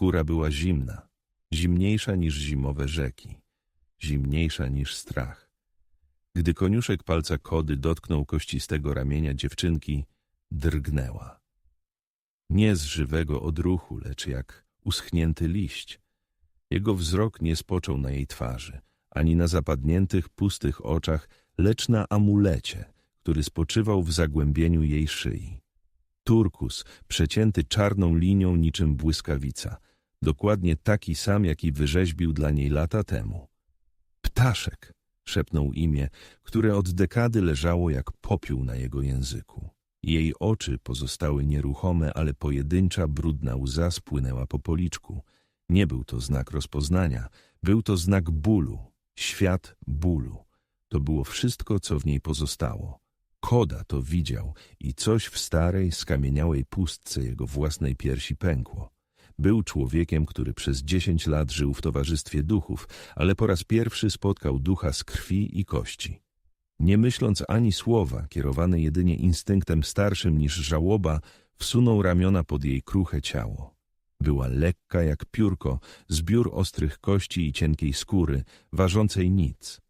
Skóra była zimna, zimniejsza niż zimowe rzeki, zimniejsza niż strach. Gdy koniuszek palca kody dotknął kościstego ramienia dziewczynki, drgnęła. Nie z żywego odruchu, lecz jak uschnięty liść. Jego wzrok nie spoczął na jej twarzy, ani na zapadniętych, pustych oczach, lecz na amulecie, który spoczywał w zagłębieniu jej szyi. Turkus, przecięty czarną linią niczym błyskawica, dokładnie taki sam, jaki wyrzeźbił dla niej lata temu. Ptaszek, szepnął imię, które od dekady leżało jak popiół na jego języku. Jej oczy pozostały nieruchome, ale pojedyncza brudna łza spłynęła po policzku. Nie był to znak rozpoznania, był to znak bólu, świat bólu. To było wszystko, co w niej pozostało. Koda to widział i coś w starej, skamieniałej pustce jego własnej piersi pękło. Był człowiekiem, który przez dziesięć lat żył w towarzystwie duchów, ale po raz pierwszy spotkał ducha z krwi i kości. Nie myśląc ani słowa, kierowany jedynie instynktem starszym niż żałoba, wsunął ramiona pod jej kruche ciało. Była lekka jak piórko, zbiór ostrych kości i cienkiej skóry, ważącej nic.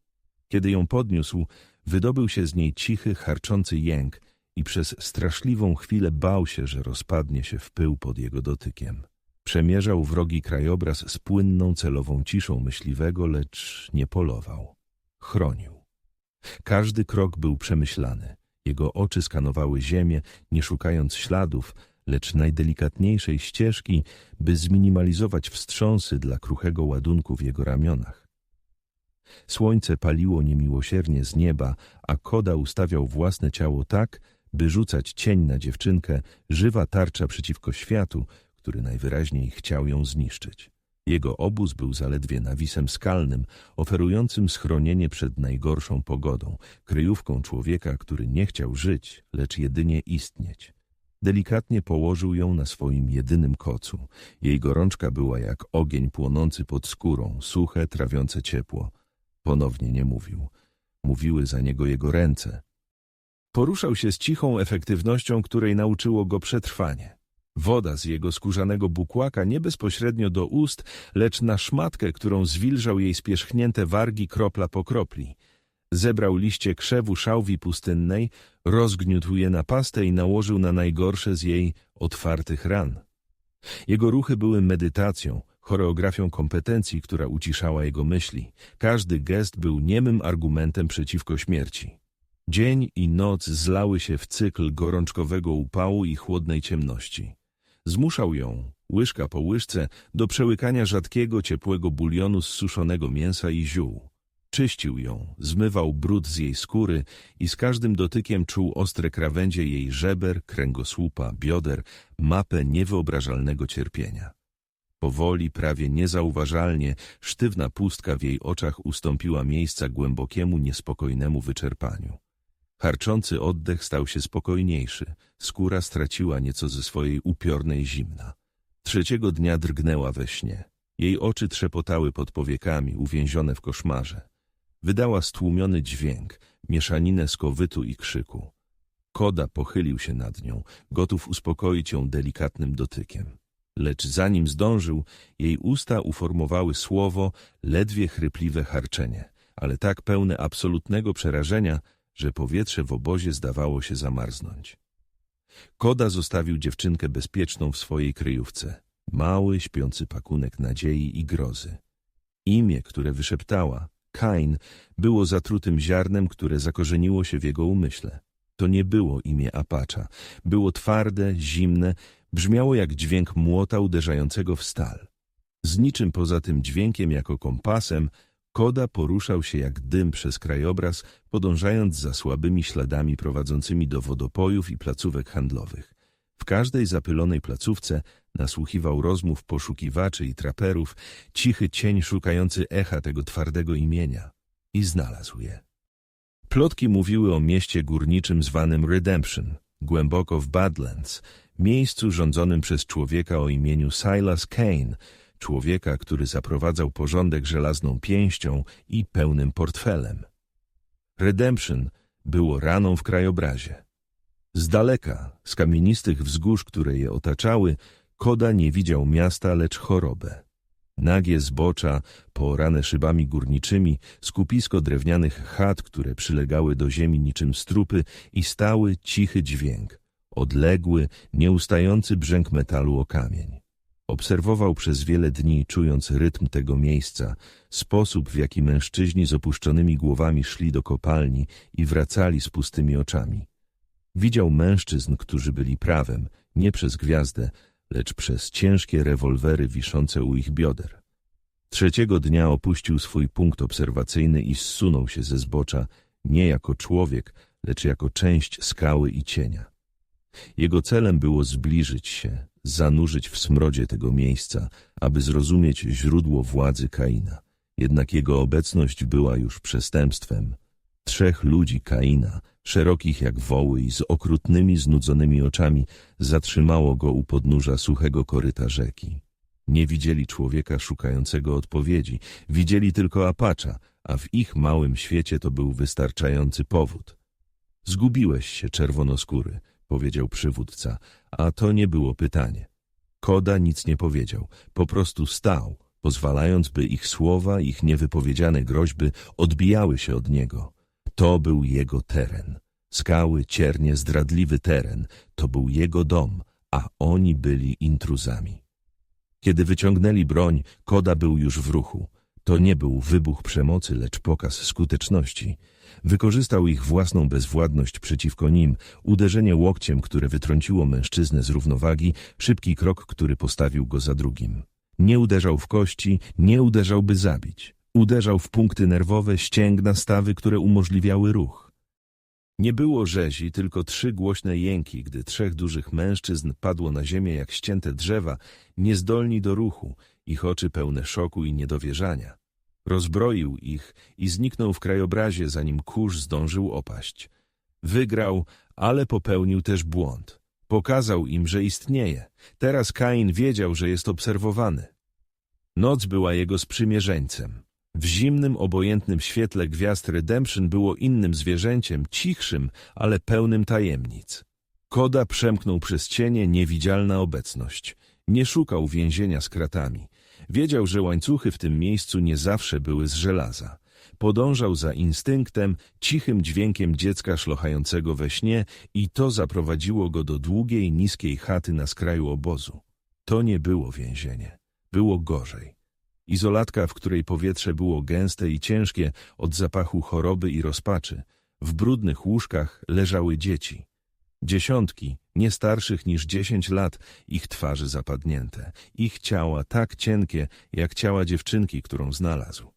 Kiedy ją podniósł, wydobył się z niej cichy, harczący jęk i przez straszliwą chwilę bał się, że rozpadnie się w pył pod jego dotykiem. Przemierzał wrogi krajobraz z płynną, celową ciszą myśliwego, lecz nie polował. Chronił. Każdy krok był przemyślany. Jego oczy skanowały ziemię, nie szukając śladów, lecz najdelikatniejszej ścieżki, by zminimalizować wstrząsy dla kruchego ładunku w jego ramionach. Słońce paliło niemiłosiernie z nieba, a Koda ustawiał własne ciało tak, by rzucać cień na dziewczynkę, żywa tarcza przeciwko światu, który najwyraźniej chciał ją zniszczyć. Jego obóz był zaledwie nawisem skalnym, oferującym schronienie przed najgorszą pogodą, kryjówką człowieka, który nie chciał żyć, lecz jedynie istnieć. Delikatnie położył ją na swoim jedynym kocu. Jej gorączka była jak ogień płonący pod skórą, suche, trawiące ciepło. Ponownie nie mówił. Mówiły za niego jego ręce. Poruszał się z cichą efektywnością, której nauczyło go przetrwanie. Woda z jego skórzanego bukłaka nie bezpośrednio do ust, lecz na szmatkę, którą zwilżał jej spierzchnięte wargi kropla po kropli. Zebrał liście krzewu szałwi pustynnej, rozgniótł je na pastę i nałożył na najgorsze z jej otwartych ran. Jego ruchy były medytacją, choreografią kompetencji, która uciszała jego myśli. Każdy gest był niemym argumentem przeciwko śmierci. Dzień i noc zlały się w cykl gorączkowego upału i chłodnej ciemności. Zmuszał ją, łyżka po łyżce, do przełykania rzadkiego, ciepłego bulionu z suszonego mięsa i ziół. Czyścił ją, zmywał brud z jej skóry i z każdym dotykiem czuł ostre krawędzie jej żeber, kręgosłupa, bioder, mapę niewyobrażalnego cierpienia. Powoli, prawie niezauważalnie, sztywna pustka w jej oczach ustąpiła miejsca głębokiemu, niespokojnemu wyczerpaniu. Harczący oddech stał się spokojniejszy, skóra straciła nieco ze swojej upiornej zimna. Trzeciego dnia drgnęła we śnie. Jej oczy trzepotały pod powiekami, uwięzione w koszmarze. Wydała stłumiony dźwięk, mieszaninę skowytu i krzyku. Koda pochylił się nad nią, gotów uspokoić ją delikatnym dotykiem. Lecz zanim zdążył, jej usta uformowały słowo, ledwie chrypliwe harczenie, ale tak pełne absolutnego przerażenia, że powietrze w obozie zdawało się zamarznąć. Koda zostawił dziewczynkę bezpieczną w swojej kryjówce. Mały, śpiący pakunek nadziei i grozy. Imię, które wyszeptała, Kain, było zatrutym ziarnem, które zakorzeniło się w jego umyśle. To nie było imię Apacza. Było twarde, zimne, brzmiało jak dźwięk młota uderzającego w stal. Z niczym poza tym dźwiękiem jako kompasem Koda poruszał się jak dym przez krajobraz, podążając za słabymi śladami prowadzącymi do wodopojów i placówek handlowych. W każdej zapylonej placówce nasłuchiwał rozmów poszukiwaczy i traperów, cichy cień szukający echa tego twardego imienia. I znalazł je. Plotki mówiły o mieście górniczym zwanym Redemption, głęboko w Badlands, miejscu rządzonym przez człowieka o imieniu Silas Kane, człowieka, który zaprowadzał porządek żelazną pięścią i pełnym portfelem. Redemption było raną w krajobrazie. Z daleka, z kamienistych wzgórz, które je otaczały, Koda nie widział miasta, lecz chorobę. Nagie zbocza, poorane szybami górniczymi, skupisko drewnianych chat, które przylegały do ziemi niczym strupy i stały cichy dźwięk, odległy, nieustający brzęk metalu o kamień. Obserwował przez wiele dni, czując rytm tego miejsca, sposób, w jaki mężczyźni z opuszczonymi głowami szli do kopalni i wracali z pustymi oczami. Widział mężczyzn, którzy byli prawem, nie przez gwiazdę, lecz przez ciężkie rewolwery wiszące u ich bioder. Trzeciego dnia opuścił swój punkt obserwacyjny i zsunął się ze zbocza, nie jako człowiek, lecz jako część skały i cienia. Jego celem było zbliżyć się, zanurzyć w smrodzie tego miejsca, aby zrozumieć źródło władzy Kaina. Jednak jego obecność była już przestępstwem. Trzech ludzi Kaina, szerokich jak woły i z okrutnymi, znudzonymi oczami, zatrzymało go u podnóża suchego koryta rzeki. Nie widzieli człowieka szukającego odpowiedzi, widzieli tylko apacza, a w ich małym świecie to był wystarczający powód. Zgubiłeś się, czerwonoskóry, powiedział przywódca, a to nie było pytanie. Koda nic nie powiedział, po prostu stał, pozwalając, by ich słowa, ich niewypowiedziane groźby odbijały się od niego. To był jego teren. Skały, ciernie, zdradliwy teren. To był jego dom, a oni byli intruzami. Kiedy wyciągnęli broń, Koda był już w ruchu. To nie był wybuch przemocy, lecz pokaz skuteczności. Wykorzystał ich własną bezwładność przeciwko nim, uderzenie łokciem, które wytrąciło mężczyznę z równowagi, szybki krok, który postawił go za drugim. Nie uderzał w kości, nie uderzał, by zabić. Uderzał w punkty nerwowe, ścięgna, stawy, które umożliwiały ruch. Nie było rzezi, tylko trzy głośne jęki, gdy trzech dużych mężczyzn padło na ziemię jak ścięte drzewa, niezdolni do ruchu, ich oczy pełne szoku i niedowierzania. Rozbroił ich i zniknął w krajobrazie, zanim kurz zdążył opaść. Wygrał, ale popełnił też błąd. Pokazał im, że istnieje. Teraz Kain wiedział, że jest obserwowany. Noc była jego sprzymierzeńcem. W zimnym, obojętnym świetle gwiazd Redemption było innym zwierzęciem, cichszym, ale pełnym tajemnic. Koda przemknął przez cienie niewidzialna obecność. Nie szukał więzienia z kratami. Wiedział, że łańcuchy w tym miejscu nie zawsze były z żelaza. Podążał za instynktem, cichym dźwiękiem dziecka szlochającego we śnie i to zaprowadziło go do długiej, niskiej chaty na skraju obozu. To nie było więzienie. Było gorzej. Izolatka, w której powietrze było gęste i ciężkie od zapachu choroby i rozpaczy. W brudnych łóżkach leżały dzieci. Dziesiątki, nie starszych niż dziesięć lat, ich twarze zapadnięte, ich ciała tak cienkie, jak ciała dziewczynki, którą znalazł.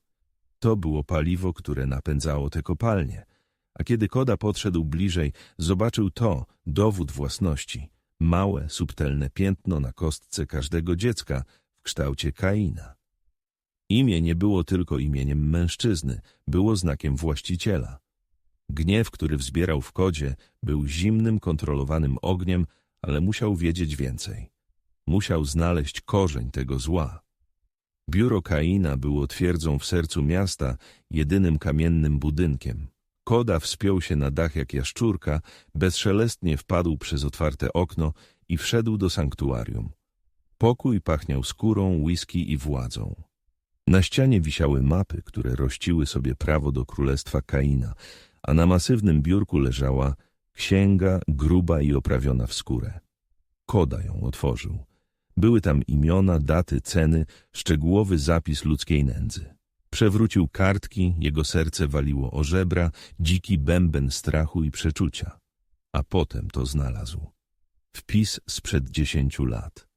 To było paliwo, które napędzało te kopalnie. A kiedy Koda podszedł bliżej, zobaczył to, dowód własności. Małe, subtelne piętno na kostce każdego dziecka w kształcie Kaina. Imię nie było tylko imieniem mężczyzny, było znakiem właściciela. Gniew, który wzbierał w kodzie, był zimnym, kontrolowanym ogniem, ale musiał wiedzieć więcej. Musiał znaleźć korzeń tego zła. Biuro Kaina było twierdzą w sercu miasta, jedynym kamiennym budynkiem. Koda wspiął się na dach jak jaszczurka, bezszelestnie wpadł przez otwarte okno i wszedł do sanktuarium. Pokój pachniał skórą, whisky i władzą. Na ścianie wisiały mapy, które rościły sobie prawo do królestwa Kaina, a na masywnym biurku leżała księga gruba i oprawiona w skórę. Koda ją otworzył. Były tam imiona, daty, ceny, szczegółowy zapis ludzkiej nędzy. Przewrócił kartki, jego serce waliło o żebra, dziki bęben strachu i przeczucia. A potem to znalazł. Wpis sprzed dziesięciu lat.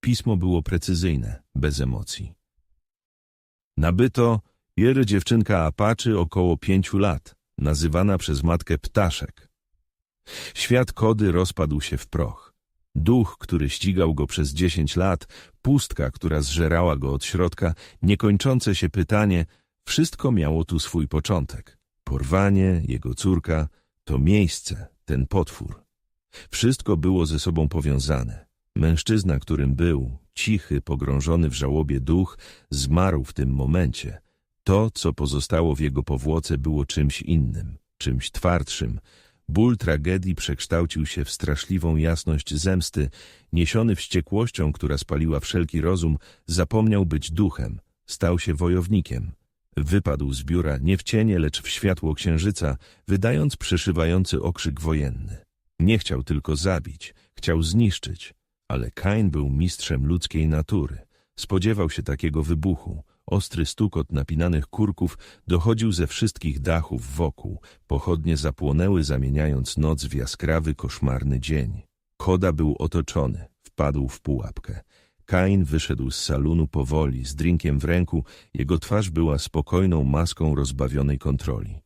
Pismo było precyzyjne, bez emocji. Nabyto Jery dziewczynka Apaczy około pięciu lat, nazywana przez matkę Ptaszek. Świat kody rozpadł się w proch. Duch, który ścigał go przez dziesięć lat, pustka, która zżerała go od środka, niekończące się pytanie, wszystko miało tu swój początek. Porwanie, jego córka, to miejsce, ten potwór. Wszystko było ze sobą powiązane. Mężczyzna, którym był, cichy, pogrążony w żałobie duch, zmarł w tym momencie. To, co pozostało w jego powłoce, było czymś innym, czymś twardszym, Ból tragedii przekształcił się w straszliwą jasność zemsty. Niesiony wściekłością, która spaliła wszelki rozum, zapomniał być duchem. Stał się wojownikiem. Wypadł z biura nie w cienie, lecz w światło księżyca, wydając przeszywający okrzyk wojenny. Nie chciał tylko zabić, chciał zniszczyć. Ale Kain był mistrzem ludzkiej natury. Spodziewał się takiego wybuchu. Ostry stukot napinanych kurków dochodził ze wszystkich dachów wokół. Pochodnie zapłonęły, zamieniając noc w jaskrawy, koszmarny dzień. Koda był otoczony, wpadł w pułapkę. Kain wyszedł z salonu powoli, z drinkiem w ręku. Jego twarz była spokojną maską rozbawionej kontroli.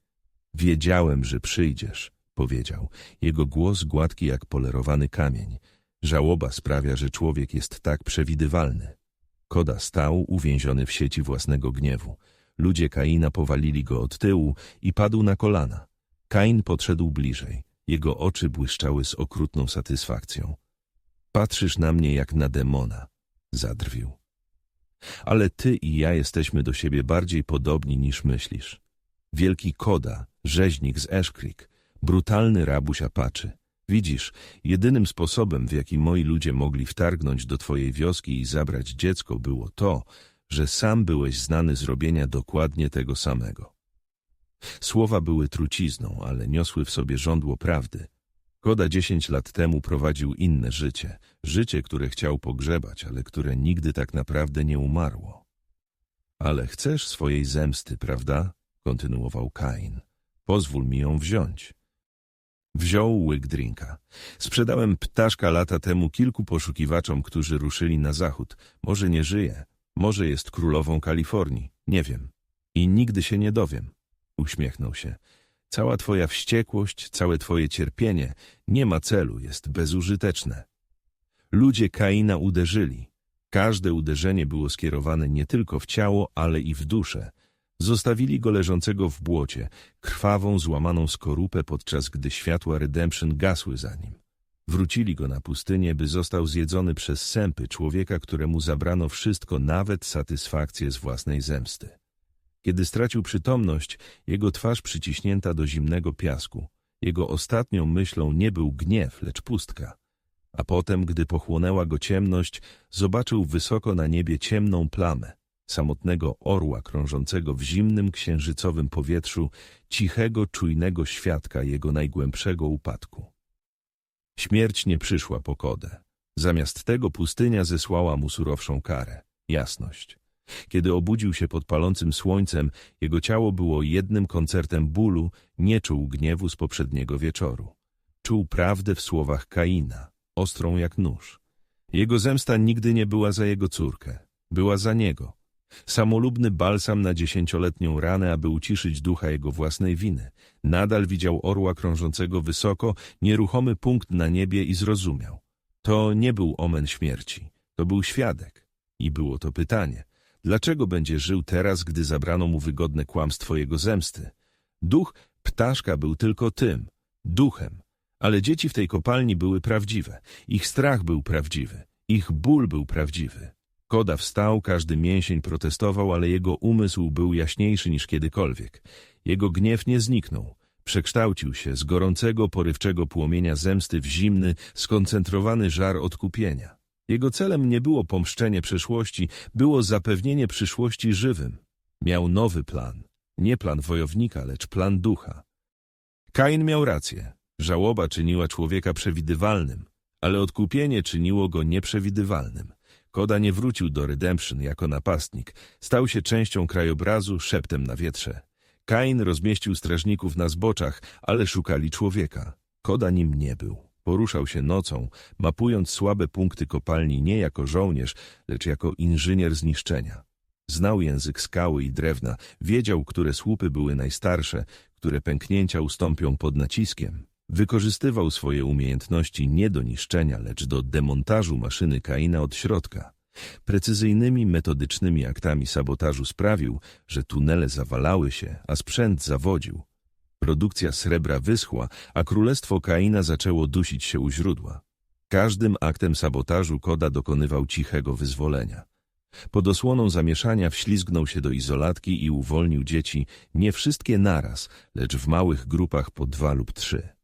Wiedziałem, że przyjdziesz, powiedział. Jego głos gładki jak polerowany kamień. Żałoba sprawia, że człowiek jest tak przewidywalny. Koda stał, uwięziony w sieci własnego gniewu. Ludzie Kaina powalili go od tyłu i padł na kolana. Kain podszedł bliżej. Jego oczy błyszczały z okrutną satysfakcją. Patrzysz na mnie jak na demona, zadrwił. Ale ty i ja jesteśmy do siebie bardziej podobni niż myślisz. Wielki Koda, rzeźnik z Creek, brutalny rabuś Apaczy. Widzisz, jedynym sposobem, w jaki moi ludzie mogli wtargnąć do twojej wioski i zabrać dziecko, było to, że sam byłeś znany z robienia dokładnie tego samego. Słowa były trucizną, ale niosły w sobie żądło prawdy. Koda dziesięć lat temu prowadził inne życie, życie, które chciał pogrzebać, ale które nigdy tak naprawdę nie umarło. Ale chcesz swojej zemsty, prawda? kontynuował Kain. Pozwól mi ją wziąć. Wziął łyk drinka. Sprzedałem ptaszka lata temu kilku poszukiwaczom, którzy ruszyli na zachód. Może nie żyje, może jest królową Kalifornii, nie wiem. I nigdy się nie dowiem. Uśmiechnął się. Cała twoja wściekłość, całe twoje cierpienie nie ma celu, jest bezużyteczne. Ludzie Kaina uderzyli. Każde uderzenie było skierowane nie tylko w ciało, ale i w duszę. Zostawili go leżącego w błocie, krwawą, złamaną skorupę, podczas gdy światła Redemption gasły za nim. Wrócili go na pustynię, by został zjedzony przez sępy człowieka, któremu zabrano wszystko, nawet satysfakcję z własnej zemsty. Kiedy stracił przytomność, jego twarz przyciśnięta do zimnego piasku. Jego ostatnią myślą nie był gniew, lecz pustka. A potem, gdy pochłonęła go ciemność, zobaczył wysoko na niebie ciemną plamę samotnego orła krążącego w zimnym księżycowym powietrzu, cichego, czujnego świadka jego najgłębszego upadku. Śmierć nie przyszła po kodę. Zamiast tego pustynia zesłała mu surowszą karę, jasność. Kiedy obudził się pod palącym słońcem, jego ciało było jednym koncertem bólu, nie czuł gniewu z poprzedniego wieczoru. Czuł prawdę w słowach Kaina, ostrą jak nóż. Jego zemsta nigdy nie była za jego córkę, była za niego. Samolubny balsam na dziesięcioletnią ranę, aby uciszyć ducha jego własnej winy. Nadal widział orła krążącego wysoko, nieruchomy punkt na niebie i zrozumiał. To nie był omen śmierci, to był świadek. I było to pytanie. Dlaczego będzie żył teraz, gdy zabrano mu wygodne kłamstwo jego zemsty? Duch ptaszka był tylko tym, duchem. Ale dzieci w tej kopalni były prawdziwe. Ich strach był prawdziwy. Ich ból był prawdziwy. Koda wstał, każdy mięsień protestował, ale jego umysł był jaśniejszy niż kiedykolwiek. Jego gniew nie zniknął. Przekształcił się z gorącego, porywczego płomienia zemsty w zimny, skoncentrowany żar odkupienia. Jego celem nie było pomszczenie przeszłości, było zapewnienie przyszłości żywym. Miał nowy plan. Nie plan wojownika, lecz plan ducha. Kain miał rację. Żałoba czyniła człowieka przewidywalnym, ale odkupienie czyniło go nieprzewidywalnym. Koda nie wrócił do Redemption jako napastnik. Stał się częścią krajobrazu, szeptem na wietrze. Kain rozmieścił strażników na zboczach, ale szukali człowieka. Koda nim nie był. Poruszał się nocą, mapując słabe punkty kopalni nie jako żołnierz, lecz jako inżynier zniszczenia. Znał język skały i drewna, wiedział, które słupy były najstarsze, które pęknięcia ustąpią pod naciskiem. Wykorzystywał swoje umiejętności nie do niszczenia, lecz do demontażu maszyny Kaina od środka. Precyzyjnymi, metodycznymi aktami sabotażu sprawił, że tunele zawalały się, a sprzęt zawodził. Produkcja srebra wyschła, a królestwo Kaina zaczęło dusić się u źródła. Każdym aktem sabotażu Koda dokonywał cichego wyzwolenia. Pod osłoną zamieszania wślizgnął się do izolatki i uwolnił dzieci, nie wszystkie naraz, lecz w małych grupach po dwa lub trzy.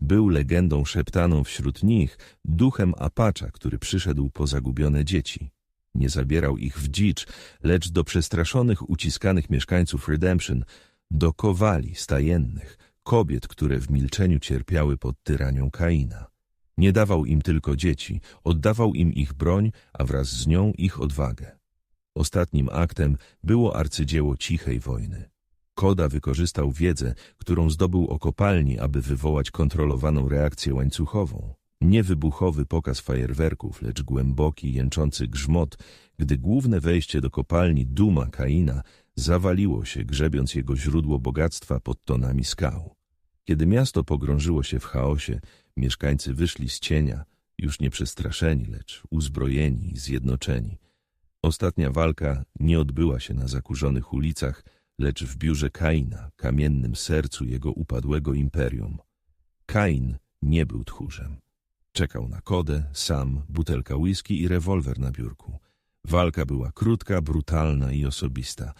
Był legendą szeptaną wśród nich, duchem Apacza, który przyszedł po zagubione dzieci. Nie zabierał ich w dzicz, lecz do przestraszonych, uciskanych mieszkańców Redemption, do kowali stajennych, kobiet, które w milczeniu cierpiały pod tyranią Kaina. Nie dawał im tylko dzieci, oddawał im ich broń, a wraz z nią ich odwagę. Ostatnim aktem było arcydzieło cichej wojny. Koda wykorzystał wiedzę, którą zdobył o kopalni, aby wywołać kontrolowaną reakcję łańcuchową. Nie wybuchowy pokaz fajerwerków, lecz głęboki, jęczący grzmot, gdy główne wejście do kopalni Duma Kaina zawaliło się, grzebiąc jego źródło bogactwa pod tonami skał. Kiedy miasto pogrążyło się w chaosie, mieszkańcy wyszli z cienia, już nie przestraszeni, lecz uzbrojeni i zjednoczeni. Ostatnia walka nie odbyła się na zakurzonych ulicach, lecz w biurze Kaina, kamiennym sercu jego upadłego imperium. Kain nie był tchórzem. Czekał na kodę, sam, butelka whisky i rewolwer na biurku. Walka była krótka, brutalna i osobista.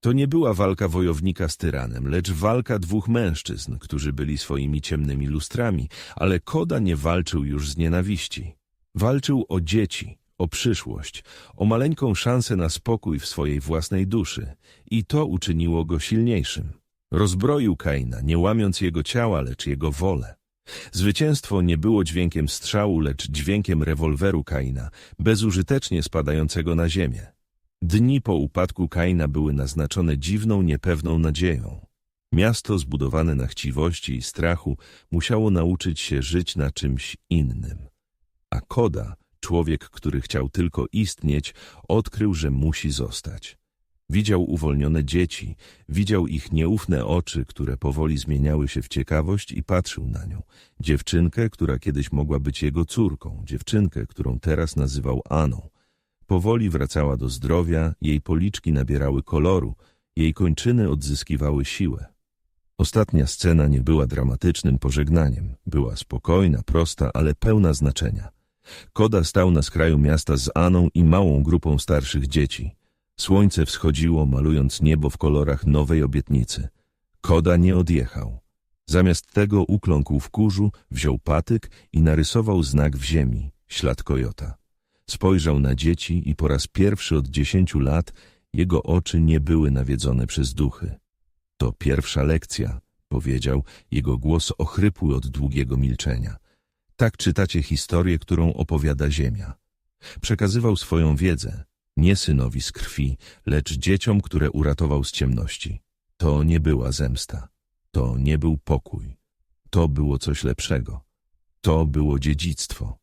To nie była walka wojownika z tyranem, lecz walka dwóch mężczyzn, którzy byli swoimi ciemnymi lustrami, ale Koda nie walczył już z nienawiści. Walczył o dzieci, o przyszłość, o maleńką szansę na spokój w swojej własnej duszy i to uczyniło go silniejszym. Rozbroił Kaina, nie łamiąc jego ciała, lecz jego wolę. Zwycięstwo nie było dźwiękiem strzału, lecz dźwiękiem rewolweru Kaina, bezużytecznie spadającego na ziemię. Dni po upadku Kaina były naznaczone dziwną, niepewną nadzieją. Miasto zbudowane na chciwości i strachu musiało nauczyć się żyć na czymś innym. A Koda, człowiek, który chciał tylko istnieć, odkrył, że musi zostać. Widział uwolnione dzieci, widział ich nieufne oczy, które powoli zmieniały się w ciekawość i patrzył na nią. Dziewczynkę, która kiedyś mogła być jego córką, dziewczynkę, którą teraz nazywał Aną. Powoli wracała do zdrowia, jej policzki nabierały koloru, jej kończyny odzyskiwały siłę. Ostatnia scena nie była dramatycznym pożegnaniem. Była spokojna, prosta, ale pełna znaczenia. Koda stał na skraju miasta z Aną i małą grupą starszych dzieci. Słońce wschodziło, malując niebo w kolorach nowej obietnicy. Koda nie odjechał. Zamiast tego ukląkł w kurzu, wziął patyk i narysował znak w ziemi, ślad kojota. Spojrzał na dzieci i po raz pierwszy od dziesięciu lat jego oczy nie były nawiedzone przez duchy. To pierwsza lekcja, powiedział, jego głos ochrypły od długiego milczenia. Tak czytacie historię, którą opowiada Ziemia. Przekazywał swoją wiedzę, nie synowi z krwi, lecz dzieciom, które uratował z ciemności. To nie była zemsta. To nie był pokój. To było coś lepszego. To było dziedzictwo.